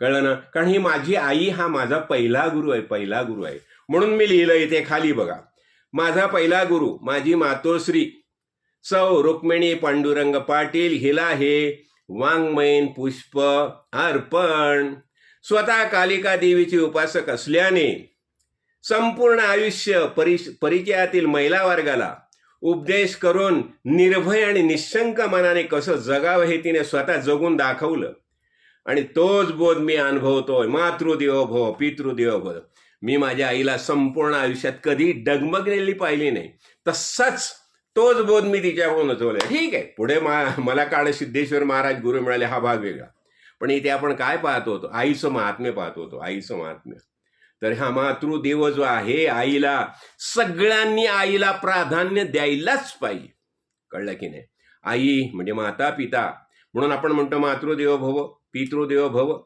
कळलं ना? कारण ही माझी आई हा माझा पहिला गुरु आहे पहिला गुरु आहे. म्हणून मी लिहिलं इथे खाली बघा. माझा पहिला गुरु माझी मातोश्री सौ रुक्मिणी पांडुरंग पाटील हिला हे वाङ्मयीन पुष्प अर्पण. स्वतः कालिका देवीचे उपासक असल्याने संपूर्ण आयुष्य परि परिचयातील महिला वर्गाला उपदेश करून निर्भय आणि निशंक मनाने कसं जगावं हे तिने स्वतः जगून दाखवलं. आणि तोच बोध मी अनुभवतोय. मातृदेव भव पितृदेव भव. मी माझ्या आईला संपूर्ण आयुष्यात कधी डगमगलेली पाहिली नाही. तसाच तोच बोध मी तिच्याकडून उचवलाय ठीक आहे. पुढे मा मला काळ सिद्धेश्वर महाराज गुरु मिळाले हा भाग वेगळा. पण इथे आपण काय पाहतो होतो? आईचं महात्म्य पाहतो होतो. आईचं महात्म्य. तर हा मातृदेव जो आहे आईला सगळ्यांनी आईला प्राधान्य द्यायलाच पाहिजे. कळलं की नाही? आई म्हणजे माता पिता म्हणून आपण म्हणतो मातृदेव भव पितृदेव भव.